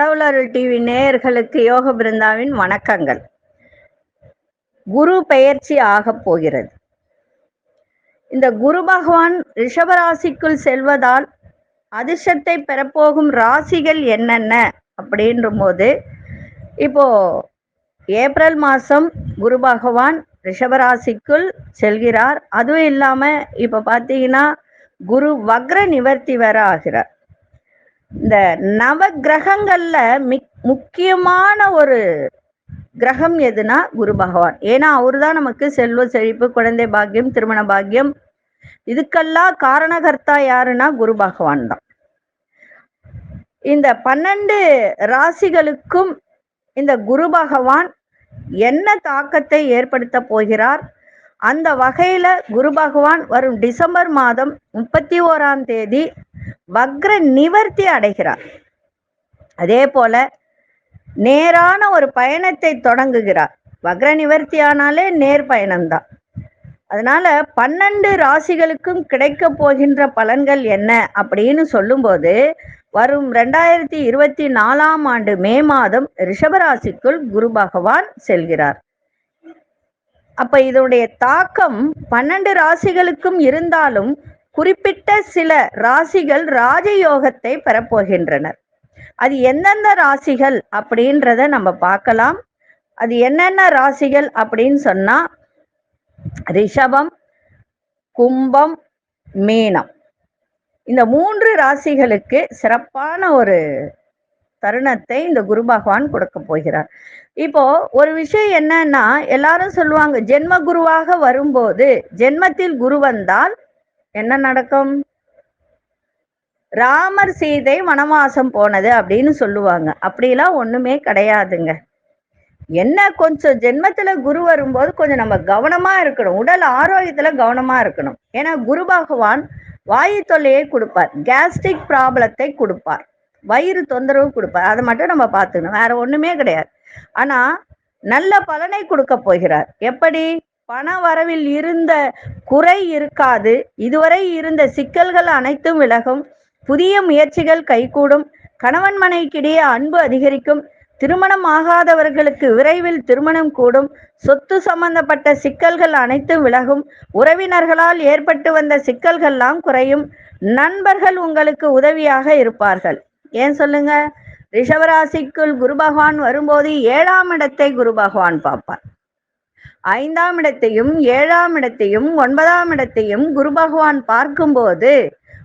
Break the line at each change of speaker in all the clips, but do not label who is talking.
கடவுளருள் TV நேயர்களுக்கு யோக பிருந்தாவின் வணக்கங்கள். குரு பெயர்ச்சி ஆக போகிறது. இந்த குரு பகவான் ரிஷபராசிக்குள் செல்வதால் அதிர்ஷ்டத்தை பெறப்போகும் ராசிகள் என்னென்ன அப்படின்ற போது இப்போ ஏப்ரல் மாதம் குரு பகவான் ரிஷபராசிக்குள் செல்கிறார். அதுவும் இல்லாமல் இப்போ பார்த்தீங்கன்னா குரு வக்ர நிவர்த்தி வர ஆகிறார். இந்த நவ கிரகங்கள்ல மிக் முக்கியமான ஒரு கிரகம் எதுனா குரு பகவான். ஏன்னா அவரு தான் நமக்கு செல்வ செழிப்பு குழந்தை பாக்கியம் திருமண பாக்கியம். இதுக்கெல்லாம் காரணகர்த்தா யாருன்னா குரு பகவான் தான். இந்த பன்னெண்டு ராசிகளுக்கும் இந்த குரு பகவான் என்ன தாக்கத்தை ஏற்படுத்த போகிறார்? அந்த வகையில குரு பகவான் வரும் டிசம்பர் மாதம் முப்பத்தி ஓராம் தேதி வக்ர நிவர்த்தி அடைகிறார். அதே போல நேரான ஒரு பயணத்தை தொடங்குகிறார். வக்ர நிவர்த்தி ஆனாலே நேர் பயணம்தான். அதனால பன்னெண்டு ராசிகளுக்கும் கிடைக்க போகின்ற பலன்கள் என்ன அப்படின்னு சொல்லும்போது வரும் ரெண்டாயிரத்தி இருபத்தி நாலாம் ஆண்டு மே மாதம் ரிஷபராசிக்குள் குரு பகவான் செல்கிறார். அப்ப இதனுடைய தாக்கம் பன்னெண்டு ராசிகளுக்கும் இருந்தாலும் குறிப்பிட்ட சில ராசிகள் ராஜயோகத்தை பெறப்போகின்றனர். அது எந்தெந்த ராசிகள் அப்படின்றத நம்ம பார்க்கலாம். அது என்னென்ன ராசிகள் அப்படின்னு சொன்னா ரிஷபம் கும்பம் மீனம். இந்த மூன்று ராசிகளுக்கு சிறப்பான ஒரு தருணத்தை இந்த குரு பகவான் கொடுக்க போகிறார். இப்போ ஒரு விஷயம் என்னன்னா எல்லாரும் சொல்லுவாங்க ஜென்ம குருவாக வரும்போது ஜென்மத்தில் குரு வந்தால் என்ன நடக்கும்? ராமர் சீதை வனவாசம் போனது அப்படின்னு சொல்லுவாங்க. அப்படிலாம் ஒண்ணுமே கிடையாதுங்க. என்ன கொஞ்சம் ஜென்மத்துல குரு வரும்போது கொஞ்சம் நம்ம கவனமா இருக்கணும். உடல் ஆரோக்கியத்துல கவனமா இருக்கணும். ஏன்னா குரு பகவான் வாயு தொல்லையை கொடுப்பார். கேஸ்ட்ரிக் ப்ராப்ளத்தை கொடுப்பார். வயிறு தொந்தரவு கொடுப்பார். அதை மட்டும் நம்ம பார்த்துக்கணும். வேற ஒண்ணுமே கிடையாது. ஆனா நல்ல பலனை கொடுக்க போகிறார். எப்படி? பண வரவில் இருந்த குறை இருக்காது. இதுவரை இருந்த சிக்கல்கள் அனைத்தும் விலகும். புதிய முயற்சிகள் கைகூடும். கணவன் மனைக்கிடையே அன்பு அதிகரிக்கும். திருமணம் ஆகாதவர்களுக்கு விரைவில் திருமணம் கூடும். சொத்து சம்பந்தப்பட்ட சிக்கல்கள் அனைத்தும் விலகும். உறவினர்களால் ஏற்பட்டு வந்த சிக்கல்கள்லாம் குறையும். நண்பர்கள் உங்களுக்கு உதவியாக இருப்பார்கள். ஏன் சொல்லுங்க? ரிஷவராசிக்குள் குரு பகவான் வரும்போது ஏழாம் இடத்தை குரு பகவான் பார்ப்பார். ஐந்தாம் இடத்தையும் ஏழாம் இடத்தையும் ஒன்பதாம் இடத்தையும் குரு பகவான் பார்க்கும்போது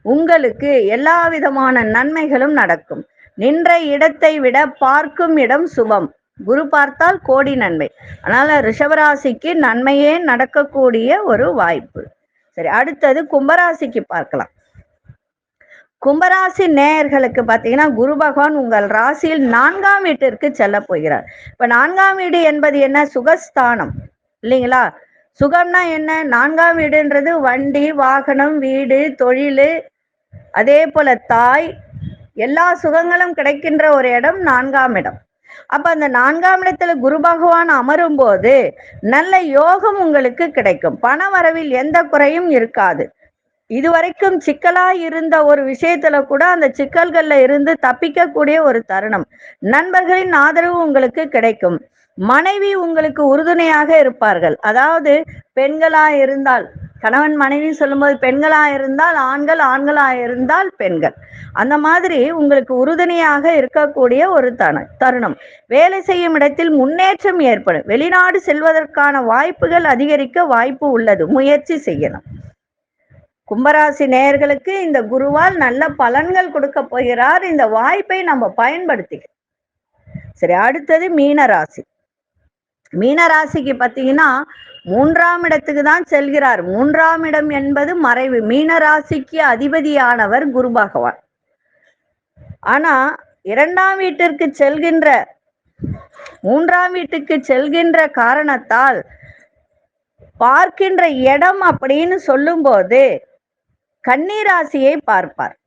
உங்களுக்கு எல்லா விதமான நன்மைகளும் நடக்கும். நின்ற இடத்தை விட பார்க்கும் இடம் சுபம். குரு பார்த்தால் கோடி நன்மை. அதனால ரிஷபராசிக்கு நன்மையே நடக்கக்கூடிய ஒரு வாய்ப்பு. சரி அடுத்தது கும்பராசிக்கு பார்க்கலாம். கும்பராசி நேயர்களுக்கு பார்த்தீங்கன்னா குரு பகவான் உங்கள் ராசியில் நான்காம் வீட்டிற்கு செல்ல போகிறார். இப்ப நான்காம் வீடு என்பது என்ன? சுகஸ்தானம். இல்லைங்களா? சுகம்னா என்ன? நான்காம் வீடுன்றது வண்டி வாகனம் வீடு தொழில் அதே போல தாய் எல்லா சுகங்களும் கிடைக்கின்ற ஒரு இடம் நான்காம் இடம். அப்ப அந்த நான்காம் இடத்துல குரு பகவான் அமரும் போது நல்ல யோகம் உங்களுக்கு கிடைக்கும். பண வரவில் எந்த குறையும் இருக்காது. இதுவரைக்கும் சிக்கலா இருந்த ஒரு விஷயத்துல கூட அந்த சிக்கல்கள்ல இருந்து தப்பிக்கக்கூடிய ஒரு தருணம். நண்பர்களின் ஆதரவு உங்களுக்கு கிடைக்கும். மனைவி உங்களுக்கு உறுதுணையாக இருப்பார்கள். அதாவது பெண்களா இருந்தால் கணவன் மனைவி சொல்லும்போது பெண்களா இருந்தால் ஆண்கள் ஆண்களா இருந்தால் பெண்கள். அந்த மாதிரி உங்களுக்கு உறுதுணையாக இருக்கக்கூடிய ஒரு தன தருணம். வேலை செய்யும் இடத்தில் முன்னேற்றம் ஏற்படும். வெளிநாடு செல்வதற்கான வாய்ப்புகள் அதிகரிக்க வாய்ப்பு உள்ளது. முயற்சி செய்யணும் கும்பராசி நேயர்களுக்கு இந்த குருவால் நல்ல பலன்கள் கொடுக்க போகிறார். இந்த வாய்ப்பை நம்ம பயன்படுத்திக்க. சரி அடுத்தது மீனராசி. மீனராசிக்கு பார்த்தீங்கன்னா மூன்றாம் இடத்துக்கு தான் செல்கிறார். மூன்றாம் இடம் என்பது மறைவு. மீனராசிக்கு அதிபதியானவர் குரு பகவான். ஆனா இரண்டாம் வீட்டிற்கு செல்கின்ற மூன்றாம் வீட்டுக்கு செல்கின்ற காரணத்தால் பார்க்கின்ற இடம் அப்படின்னு சொல்லும்போது கன்னிராசியை பார்ப்பார்.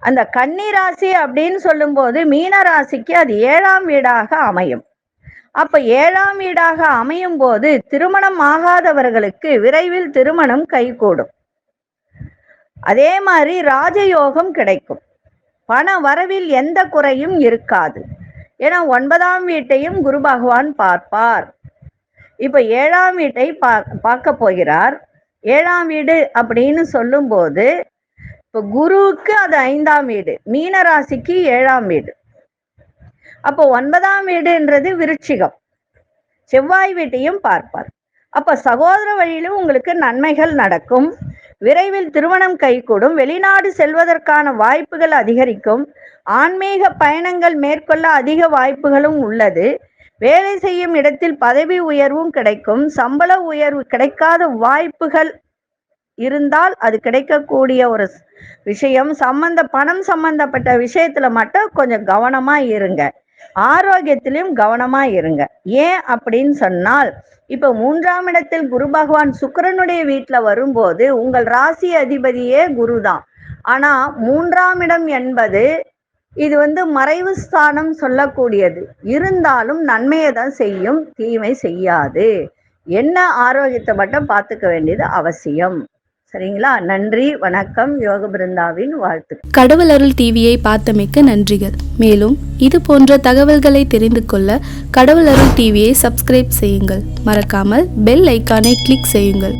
அந்த கன்னிராசி அப்படின்னு சொல்லும்போது மீனராசிக்கு அது ஏழாம் வீடாக அமையும். அப்ப ஏழாம் வீடாக அமையும் போது திருமணம் ஆகாதவர்களுக்கு விரைவில் திருமணம் கைகூடும். அதே மாதிரி ராஜயோகம் கிடைக்கும். பண வரவில் எந்த குறையும் இருக்காது. ஏன்னா ஒன்பதாம் வீட்டையும் குரு பகவான் பார்ப்பார். இப்ப ஏழாம் வீட்டை பா பார்க்க போகிறார். ஏழாம் வீடு அப்படின்னு சொல்லும்போது இப்போ குருவுக்கு அது ஐந்தாம் வீடு மீன ராசிக்கு ஏழாம் வீடு. அப்போ ஒன்பதாம் வீடுன்றது விருச்சிகம். செவ்வாய் வீட்டையும் பார்ப்பார். அப்ப சகோதர வழியிலும் உங்களுக்கு நன்மைகள் நடக்கும். விரைவில் திருமணம் கைகூடும். வெளிநாடு செல்வதற்கான வாய்ப்புகள் அதிகரிக்கும். ஆன்மீக பயணங்கள் மேற்கொள்ள அதிக வாய்ப்புகளும் உள்ளது. வேலை செய்யும் இடத்தில் பதவி உயர்வும் கிடைக்கும். சம்பள உயர்வு கிடைக்காத வாய்ப்புகள் இருந்தால் அது கிடைக்கக்கூடிய ஒரு விஷயம். சம்பந்த பணம் சம்பந்தப்பட்ட விஷயத்துல மட்டும் கொஞ்சம் கவனமா இருங்க. ஆரோக்கியத்திலும் கவனமா இருங்க. ஏன் அப்படின்னு சொன்னால் இப்ப மூன்றாம் இடத்தில் குரு பகவான் சுக்கரனுடைய வீட்டுல வரும்போது உங்கள் ராசி அதிபதியே குரு தான் ஆனா மூன்றாம் இடம் என்பது இது வந்து மறைவு ஸ்தானம் சொல்லக்கூடியது. இருந்தாலும் நன்மையை தான் செய்யும் தீமை செய்யாது. என்ன ஆரோக்கியத்தை மட்டும் பார்த்துக்க வேண்டியது அவசியம். சரிங்களா? நன்றி வணக்கம் யோக பிருந்தாவின் வாழ்த்து
கடவுள் அருள் டிவியை பார்த்தமைக்கு நன்றிகள். மேலும் இது போன்ற தகவல்களை தெரிந்து கொள்ள கடவுள் அருள் டிவியை சப்ஸ்கிரைப் செய்யுங்கள். மறக்காமல் பெல் ஐக்கானை கிளிக் செய்யுங்கள்.